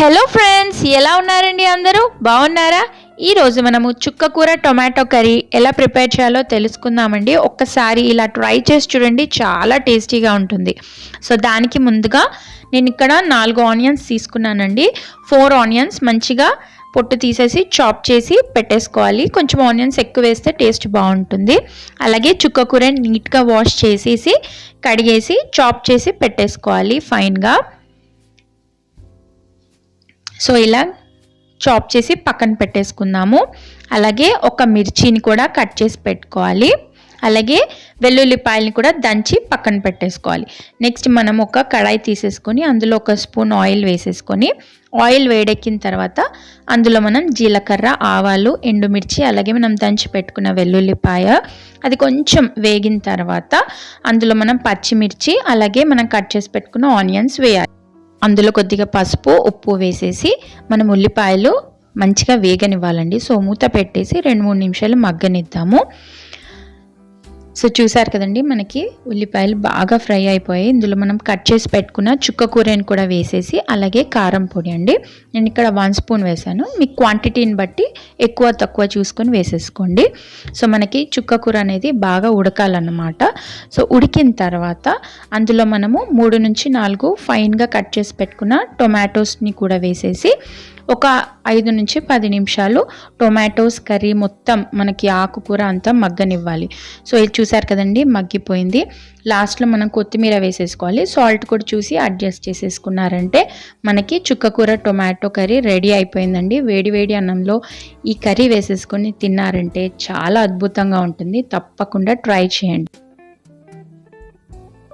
Hello friends ఎలా ఉన్నారండి అందరూ? బాగున్నారా? ఈరోజు మనము చుక్కకూర టొమాటో కర్రీ ఎలా ప్రిపేర్ చేయాలో తెలుసుకుందామండి. ఒక్కసారి ఇలా ట్రై చేసి చూడండి చాలా టేస్టీగా ఉంటుంది. సో దానికి ముందుగా నేను ఇక్కడ నాలుగు ఆనియన్స్ తీసుకున్నానండి. ఫోర్ ఆనియన్స్ మంచిగా పొట్టు తీసేసి చాప్ చేసి పెట్టేసుకోవాలి. కొంచెం ఆనియన్స్ ఎక్కువ వేస్తే టేస్ట్ బాగుంటుంది. అలాగే చుక్కకూర నీట్గా వాష్ చేసేసి కడిగేసి చాప్ చేసి పెట్టేసుకోవాలి ఫైన్గా. సో ఇలా చాప్ చేసి పక్కన పెట్టేసుకుందాము. అలాగే ఒక మిర్చిని కూడా కట్ చేసి పెట్టుకోవాలి. అలాగే వెల్లుల్లిపాయలని కూడా దంచి పక్కన పెట్టేసుకోవాలి. నెక్స్ట్ మనం ఒక కడాయి తీసేసుకొని అందులో ఒక స్పూన్ ఆయిల్ వేసేసుకొని ఆయిల్ వేడెక్కిన తర్వాత అందులో మనం జీలకర్ర ఆవాలు ఎండుమిర్చి అలాగే మనం దంచి పెట్టుకున్న వెల్లుల్లిపాయ అది కొంచెం వేగిన తర్వాత అందులో మనం పచ్చిమిర్చి అలాగే మనం కట్ చేసి పెట్టుకున్న ఆనియన్స్ వేయాలి. అందులో కొద్దిగా పసుపు ఉప్పు వేసేసి మనం ఉల్లిపాయలు మంచిగా వేగనివ్వాలండి. సో మూత పెట్టేసి రెండు మూడు నిమిషాలు మగ్గనిద్దాము. సో చూసారు కదండి మనకి ఉల్లిపాయలు బాగా ఫ్రై అయిపోయాయి. ఇందులో మనం కట్ చేసి పెట్టుకున్న చుక్క కూరని కూడా వేసేసి అలాగే కారం పొడి అండి. నేను ఇక్కడ వన్ స్పూన్ వేసాను. మీ క్వాంటిటీని బట్టి ఎక్కువ తక్కువ చూసుకొని వేసేసుకోండి. సో మనకి చుక్క కూర అనేది బాగా ఉడకాలన్నమాట. సో ఉడికిన తర్వాత అందులో మనము మూడు నుంచి నాలుగు ఫైన్గా కట్ చేసి పెట్టుకున్న టొమాటోస్ని కూడా వేసేసి ఒక ఐదు నుంచి పది నిమిషాలు టొమాటోస్ కర్రీ మొత్తం మనకి ఆకుకూర అంతా మగ్గనివ్వాలి. సో ఇది చూసారు కదండి మగ్గిపోయింది. లాస్ట్లో మనం కొత్తిమీర వేసేసుకోవాలి. సాల్ట్ కూడా చూసి అడ్జస్ట్ చేసేసుకున్నారంటే మనకి చుక్కకూర టొమాటో కర్రీ రెడీ అయిపోయిందండి. వేడి వేడి అన్నంలో ఈ కర్రీ వేసేసుకొని తిన్నారంటే చాలా అద్భుతంగా ఉంటుంది. తప్పకుండా ట్రై చేయండి.